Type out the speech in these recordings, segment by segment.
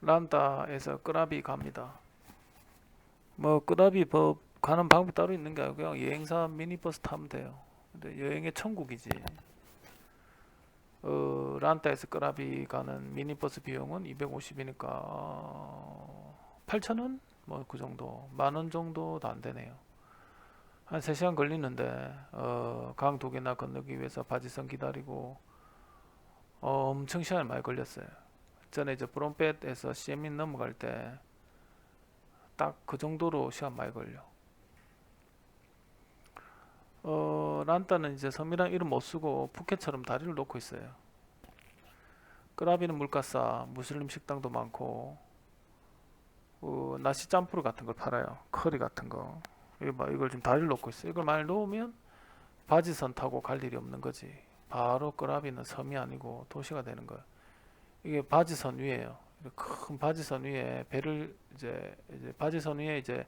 란다에서 끄라비 갑니다. 뭐 끄라비 법 가는 방법이 따로 있는 게 아니고 그냥 여행사 미니버스 타면 돼요. 근데 여행의 천국이지. 어, 란다에서 끄라비 가는 미니버스 비용은 250이니까 8,000원? 뭐 그 정도. 만 원 정도도 안 되네요. 한 3시간 걸리는데 어, 강두 개나 건너기 위해서 바지선 기다리고 어, 엄청 시간이 많이 걸렸어요. 전에 이제 브롬펫에서 CM인 넘어갈 때 딱 그 정도로 시간 많이 걸려. 어, 란타는 이제 섬이랑 이름 못 쓰고 푸켓처럼 다리를 놓고 있어요. 끄라비는 물가 싸, 무슬림 식당도 많고, 어, 나시 짬뿌르 같은 걸 팔아요. 커리 같은 거. 이거 봐, 이걸 지금 다리를 놓고 있어. 이걸 많이 놓으면 바지선 타고 갈 일이 없는 거지. 바로 끄라비는 섬이 아니고 도시가 되는 거야. 이게 바지선 위에요. 큰 바지선 위에 배를 이제, 이제 바지선 위에 이제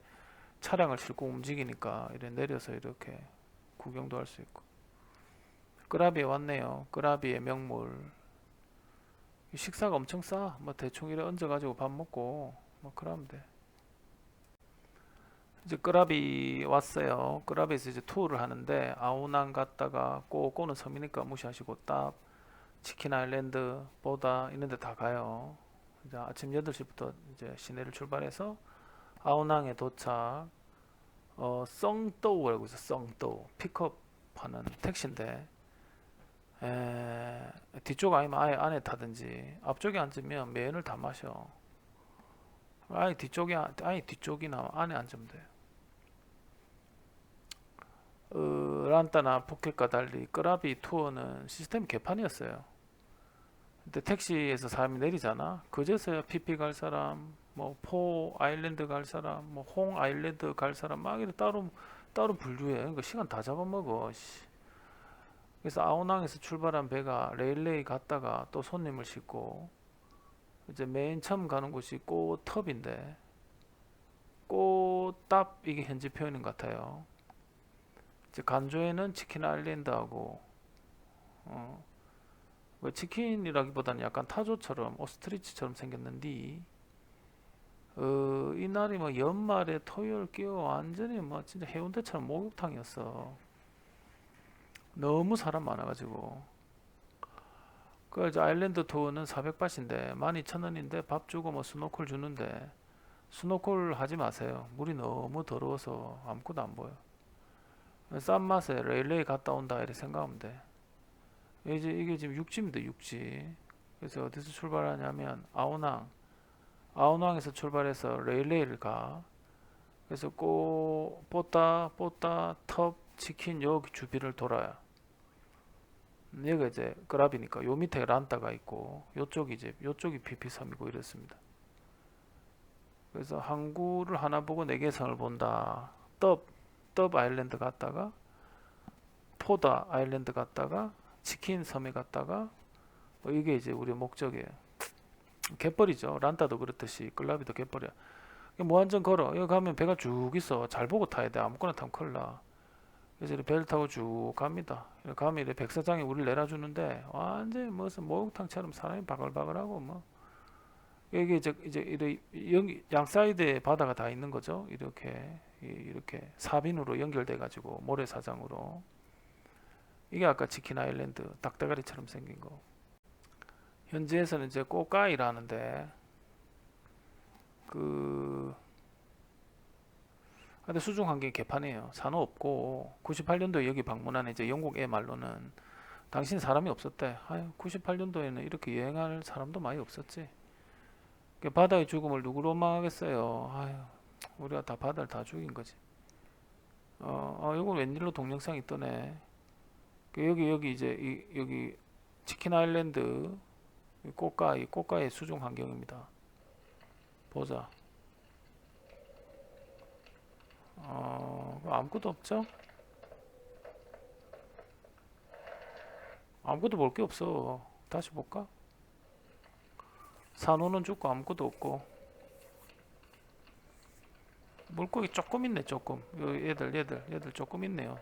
차량을 싣고 움직이니까 이래 내려서 이렇게 구경도 할 수 있고. 끄라비에 왔네요. 끄라비의 명물. 이 식사가 엄청 싸. 뭐 대충 이래 얹어가지고 밥 먹고 뭐 그러면 돼. 이제 끄라비 왔어요. 끄라비에서 이제 투어를 하는데 아우낭 갔다가 꼬꼬는 섬이니까 무시하시고 딱 치킨 아일랜드 보다 이런 데 다 가요. 이제 아침 8시부터 이제 시내를 출발해서 아우낭에 도착. 어, 썽또우라고 있어. 썽또우. 픽업하는 택시인데 에, 뒤쪽 아니면 아예 안에 타든지 앞쪽에 앉으면 매연을 다 마셔. 아예 뒤쪽에 아예 뒤쪽이나 안에 앉으면 돼. 어, 란타나 푸켓과 달리 끄라비 투어는 시스템 개판이었어요. 근데 택시에서 사람이 내리잖아. 그제서야 피피 갈 사람, 뭐 포 아일랜드 갈 사람, 뭐 홍 아일랜드 갈 사람 막 이렇게 따로 따로 분류해. 그러니까 시간 다 잡아먹어. 씨. 그래서 아오낭에서 출발한 배가 레일레이 갔다가 또 손님을 싣고 이제 맨 처음 가는 곳이 꼬텁인데 꼬답 이게 현지 표현인 것 같아요. 이제 간조에는 치킨 아일랜드하고 어, 뭐 치킨이라기보다는 약간 타조처럼 오스트리치처럼 생겼는데 어, 이날이 뭐 연말에 토요일 끼워 완전히 뭐 진짜 해운대처럼 목욕탕이었어. 너무 사람 많아가지고 그 아일랜드 투어는 400바트인데 12,000원인데 밥 주고 뭐 스노클 주는데 스노클 하지 마세요. 물이 너무 더러워서 아무것도 안 보여. 싼 맛에 레일레이 갔다 온다 이렇게 생각하면 돼. 이제 이게 지금 육지입니다, 육지. 그래서 어디서 출발하냐면 아오낭, 아오낭에서 출발해서 레일레이를 가. 그래서 꼬 뽀따 뽀따 텁 치킨 여기 주비를 돌아요. 여기가 이제 끄라비니까 요 밑에 란타가 있고 요쪽이 이제 요쪽이 피피섬이고 이렇습니다. 그래서 항구를 하나 보고 네개 성을 본다. 떡, 떡 아일랜드 갔다가 포다 아일랜드 갔다가 치킨 섬에 갔다가 뭐 이게 이제 우리 목적이에요. 갯벌이죠. 란타도 그렇듯이 끌라비도 갯벌이야. 무한정 걸어. 여기 가면 배가 쭉 있어. 잘 보고 타야 돼. 아무거나 타면 큰일 나. 그래서 배를 타고 쭉 갑니다. 이렇게 가면 이렇게 백사장이 우리를 내려주는데 완전히 무슨 목욕탕처럼 사람이 바글바글하고 뭐 여기 이제 이제 연- 양 사이드에 바다가 다 있는 거죠. 이렇게 이- 이렇게 사빈으로 연결돼 가지고 모래사장으로 이게 아까 치킨 아일랜드 닭대가리처럼 생긴 거. 현지에서는 이제 꼬까이라는데 그 근데 수중 환경이 개판이에요. 산호 없고 98년도에 여기 방문한 이제 영국 애 말로는 당신 사람이 없었대. 아유 98년도에는 이렇게 여행할 사람도 많이 없었지. 그 바다의 죽음을 누구로 원망하겠어요. 아유 우리가 다 바다를 다 죽인 거지. 어, 어 이건 웬일로 동영상이 뜨네. 그 여기 여기 이제 이, 여기 치킨 아일랜드 이 꽃가 이 꽃가의 수중 환경입니다. 보자. 어, 아무것도 없죠? 아무것도 볼 게 없어. 다시 볼까? 산호는 죽고 아무것도 없고. 물고기 조금 있네, 조금. 요 얘들, 얘들, 얘들 조금 있네요.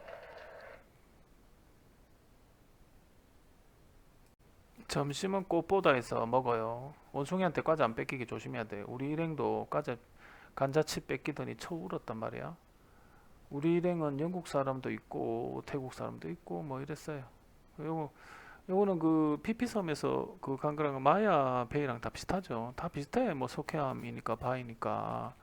점심은 꽃보다에서 먹어요. 원숭이한테 과자 안 뺏기게 조심해야 돼. 우리 일행도 과자 간자칩 뺏기더니 쳐 울었단 말이야. 우리 일행은 영국 사람도 있고 태국 사람도 있고 뭐 이랬어요. 요거 요거는 그 피피섬에서 그 간거랑 마야 베이랑 다 비슷하죠. 다 비슷해. 뭐 석회암이니까 바이니까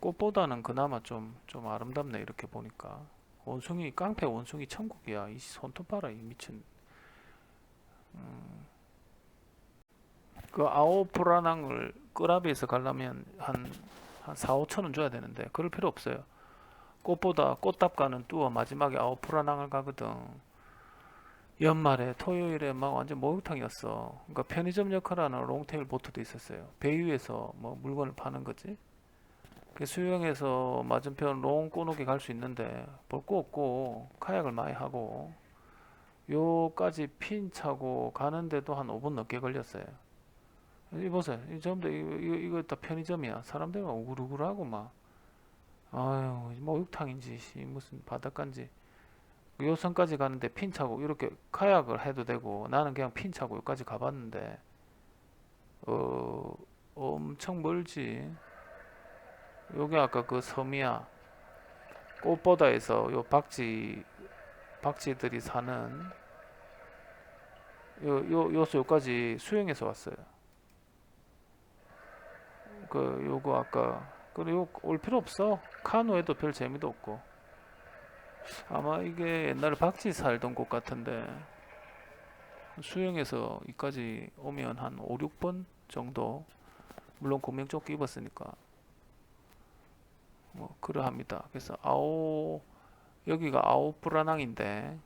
꽃보다는 그나마 좀좀 아름답네 이렇게 보니까. 원숭이 깡패 원숭이 천국이야. 이 손톱 봐라 이 미친. 그 아오프라낭을 끄라비에서 가려면 한, 한 4, 5천 원 줘야 되는데 그럴 필요 없어요. 꽃보다 꽃답 가는 뚜어 마지막에 아오프라낭을 가거든. 연말에 토요일에 막 완전 목욕탕이었어. 그러니까 편의점 역할하는 롱테일 보트도 있었어요. 배 위에서 뭐 물건을 파는 거지. 그 수영해서 맞은편 롱 꼬노기 갈수 있는데 볼 거 없고 카약을 많이 하고 요까지 핀 차고 가는데도 한 5분 넘게 걸렸어요. 이 보세요. 이다 이거, 이거, 이거 다 편의점이야. 사람들 막 우글우글하고 막 아유 목욕탕인지 씨, 무슨 바닷가인지 요 선까지 가는데 핀 차고 이렇게 카약을 해도 되고 나는 그냥 핀 차고 여기까지 가봤는데 어 엄청 멀지. 여기 아까 그 섬이야. 꽃보다에서 요 박쥐 박쥐들이 사는 요, 요, 요소 요까지 수영해서 왔어요. 그, 요거 아까, 그리고 올 필요 없어. 카누에도 별 재미도 없고. 아마 이게 옛날에 박쥐 살던 곳 같은데, 수영해서 이까지 오면 한 5, 6번 정도, 물론 구명조끼 입었으니까, 뭐, 그러합니다. 그래서 아오, 여기가 아오프라낭인데,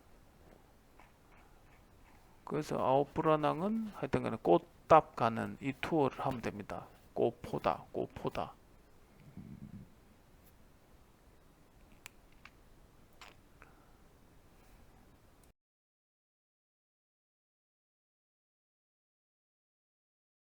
그래서 아웃브라낭은 하여튼 간에 꽃답 가는 이 투어를 하면 됩니다. 꽃포다, 꽃포다.